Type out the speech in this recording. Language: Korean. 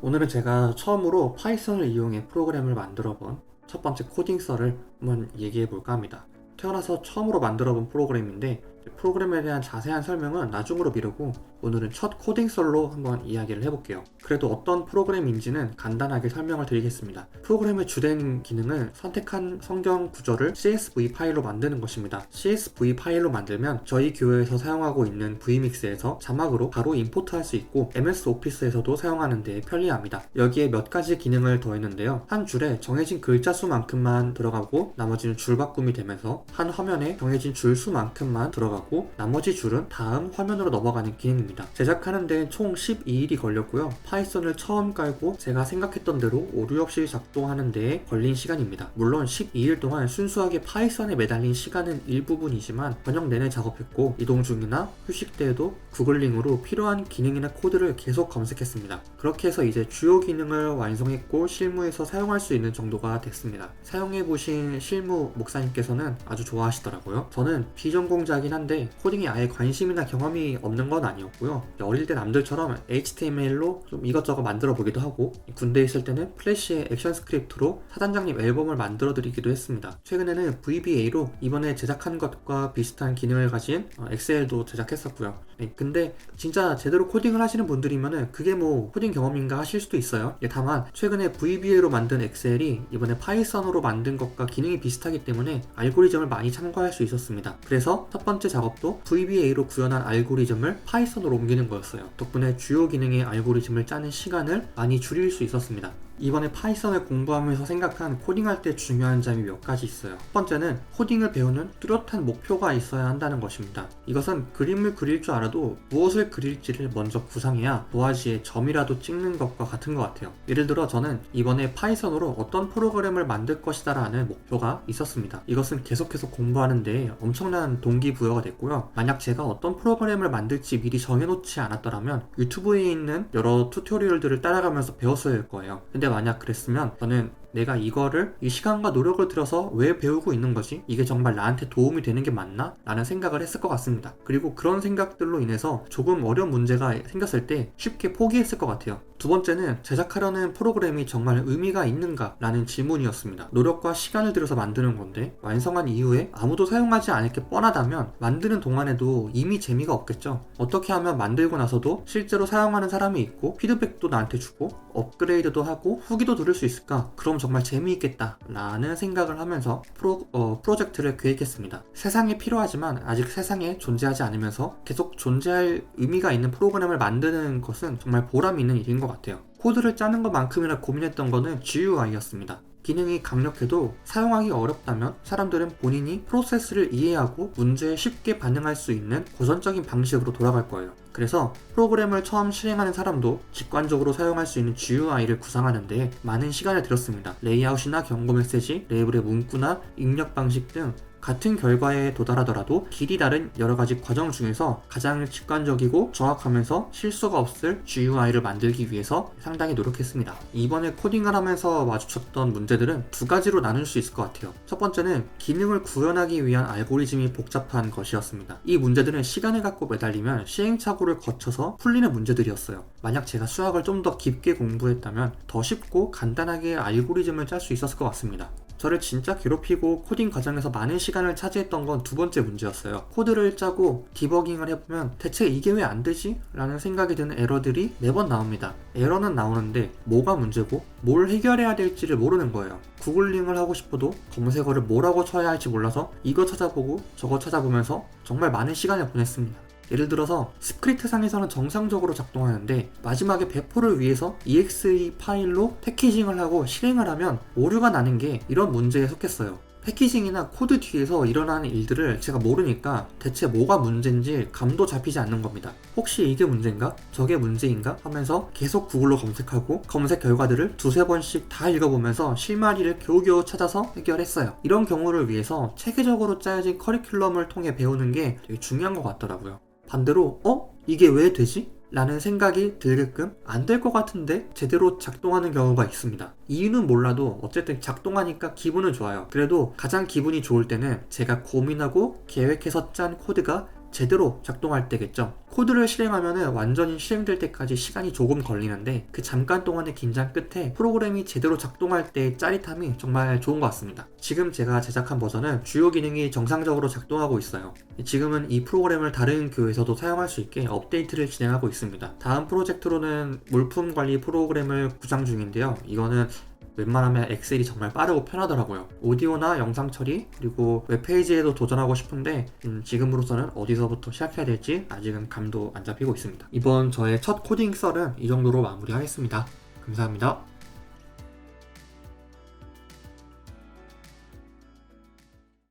오늘은 제가 처음으로 파이썬을 이용해 프로그램을 만들어 본 첫 번째 코딩 썰을 한번 얘기해 볼까 합니다. 태어나서 처음으로 만들어 본 프로그램인데 프로그램에 대한 자세한 설명은 나중으로 미루고 오늘은 첫 코딩 썰로 한번 이야기를 해볼게요. 그래도 어떤 프로그램인지는 간단하게 설명을 드리겠습니다. 프로그램의 주된 기능은 선택한 성경 구조를 CSV 파일로 만드는 것입니다. CSV 파일로 만들면 저희 교회에서 사용하고 있는 vmix에서 자막으로 바로 임포트할 수 있고 MS 오피스에서도 사용하는 데 편리합니다. 여기에 몇 가지 기능을 더했는데요. 한 줄에 정해진 글자 수만큼만 들어가고 나머지는 줄 바꿈이 되면서 한 화면에 정해진 줄 수만큼만 들어가 고 나머지 줄은 다음 화면으로 넘어가는 기능입니다. 제작하는 데는 총 12일이 걸렸고요. 파이썬을 처음 깔고 제가 생각했던 대로 오류 없이 작동하는 데에 걸린 시간입니다. 물론 12일 동안 순수하게 파이썬에 매달린 시간은 일부분이지만 저녁 내내 작업했고 이동 중이나 휴식 때에도 구글링으로 필요한 기능이나 코드를 계속 검색했습니다. 그렇게 해서 이제 주요 기능을 완성했고 실무에서 사용할 수 있는 정도가 됐습니다. 사용해보신 실무 목사님께서는 아주 좋아하시더라고요. 저는 비전공자이긴 한데 코딩에 아예 관심이나 경험이 없는 건 아니었고요. 어릴 때 남들처럼 HTML로 좀 이것저것 만들어 보기도 하고 군대에 있을 때는 플래시의 액션 스크립트로 사단장님 앨범을 만들어 드리기도 했습니다. 최근에는 VBA로 이번에 제작한 것과 비슷한 기능을 가진 어, 엑셀도 제작했었고요. 네, 근데 진짜 제대로 코딩을 하시는 분들이면은 그게 뭐 코딩 경험인가 하실 수도 있어요. 예, 다만 최근에 VBA로 만든 엑셀이 이번에 파이썬으로 만든 것과 기능이 비슷하기 때문에 알고리즘을 많이 참고할 수 있었습니다. 그래서 첫 번째 작업도 VBA로 구현한 알고리즘을 파이썬으로 옮기는 거였어요. 덕분에 주요 기능의 알고리즘을 짜는 시간을 많이 줄일 수 있었습니다. 이번에 파이썬을 공부하면서 생각한 코딩할 때 중요한 점이 몇 가지 있어요. 첫 번째는 코딩을 배우는 뚜렷한 목표가 있어야 한다는 것입니다. 이것은 그림을 그릴 줄 알아도 무엇을 그릴지를 먼저 구상해야 도화지에 점이라도 찍는 것과 같은 것 같아요. 예를 들어 저는 이번에 파이썬으로 어떤 프로그램을 만들 것이다 라는 목표가 있었습니다. 이것은 계속해서 공부하는데 엄청난 동기부여가 됐고요. 만약 제가 어떤 프로그램을 만들지 미리 정해놓지 않았더라면 유튜브에 있는 여러 튜토리얼들을 따라가면서 배웠어야 할 거예요. 근데 만약 그랬으면 저는 내가 이거를 이 시간과 노력을 들여서 왜 배우고 있는 거지? 이게 정말 나한테 도움이 되는 게 맞나? 라는 생각을 했을 것 같습니다. 그리고 그런 생각들로 인해서 조금 어려운 문제가 생겼을 때 쉽게 포기했을 것 같아요. 두 번째는 제작하려는 프로그램이 정말 의미가 있는가? 라는 질문이었습니다. 노력과 시간을 들여서 만드는 건데 완성한 이후에 아무도 사용하지 않을 게 뻔하다면 만드는 동안에도 이미 재미가 없겠죠. 어떻게 하면 만들고 나서도 실제로 사용하는 사람이 있고 피드백도 나한테 주고 업그레이드도 하고 후기도 들을 수 있을까? 그럼 정말 재미있겠다 라는 생각을 하면서 프로, 어, 프로젝트를 계획했습니다. 세상에 필요하지만 아직 세상에 존재하지 않으면서 계속 존재할 의미가 있는 프로그램을 만드는 것은 정말 보람 있는 일인 것 같아요. 코드를 짜는 것만큼이나 고민했던 거는 GUI였습니다. 기능이 강력해도 사용하기 어렵다면 사람들은 본인이 프로세스를 이해하고 문제에 쉽게 반응할 수 있는 고전적인 방식으로 돌아갈 거예요. 그래서 프로그램을 처음 실행하는 사람도 직관적으로 사용할 수 있는 GUI를 구상하는데 많은 시간을 들였습니다. 레이아웃이나 경고 메시지, 레이블의 문구나 입력 방식 등 같은 결과에 도달하더라도 길이 다른 여러 가지 과정 중에서 가장 직관적이고 정확하면서 실수가 없을 GUI를 만들기 위해서 상당히 노력했습니다. 이번에 코딩을 하면서 마주쳤던 문제들은 두 가지로 나눌 수 있을 것 같아요. 첫 번째는 기능을 구현하기 위한 알고리즘이 복잡한 것이었습니다. 이 문제들은 시간을 갖고 매달리면 시행착오를 거쳐서 풀리는 문제들이었어요. 만약 제가 수학을 좀 더 깊게 공부했다면 더 쉽고 간단하게 알고리즘을 짤 수 있었을 것 같습니다. 저를 진짜 괴롭히고 코딩 과정에서 많은 시간을 차지했던 건 두 번째 문제였어요. 코드를 짜고 디버깅을 해보면 대체 이게 왜 안 되지? 라는 생각이 드는 에러들이 매번 나옵니다. 에러는 나오는데 뭐가 문제고 뭘 해결해야 될지를 모르는 거예요. 구글링을 하고 싶어도 검색어를 뭐라고 쳐야 할지 몰라서 이거 찾아보고 저거 찾아보면서 정말 많은 시간을 보냈습니다. 예를 들어서 스크립트 상에서는 정상적으로 작동하는데 마지막에 배포를 위해서 exe 파일로 패키징을 하고 실행을 하면 오류가 나는 게 이런 문제에 속했어요. 패키징이나 코드 뒤에서 일어나는 일들을 제가 모르니까 대체 뭐가 문제인지 감도 잡히지 않는 겁니다. 혹시 이게 문제인가? 저게 문제인가? 하면서 계속 구글로 검색하고 검색 결과들을 두세 번씩 다 읽어보면서 실마리를 겨우겨우 찾아서 해결했어요. 이런 경우를 위해서 체계적으로 짜여진 커리큘럼을 통해 배우는 게 되게 중요한 것 같더라고요. 반대로 어? 이게 왜 되지? 라는 생각이 들게끔 안 될 것 같은데 제대로 작동하는 경우가 있습니다. 이유는 몰라도 어쨌든 작동하니까 기분은 좋아요. 그래도 가장 기분이 좋을 때는 제가 고민하고 계획해서 짠 코드가 제대로 작동할 때겠죠. 코드를 실행하면 완전히 실행될 때까지 시간이 조금 걸리는데 그 잠깐 동안의 긴장 끝에 프로그램이 제대로 작동할 때의 짜릿함이 정말 좋은 것 같습니다. 지금 제가 제작한 버전은 주요 기능이 정상적으로 작동하고 있어요. 지금은 이 프로그램을 다른 교회에서도 사용할 수 있게 업데이트를 진행하고 있습니다. 다음 프로젝트로는 물품 관리 프로그램을 구상 중인데요. 이거는 웬만하면 엑셀이 정말 빠르고 편하더라고요. 오디오나 영상 처리 그리고 웹페이지에도 도전하고 싶은데 음, 지금으로서는 어디서부터 시작해야 될지 아직은 감도 안 잡히고 있습니다. 이번 저의 첫 코딩 썰은 이 정도로 마무리하겠습니다. 감사합니다.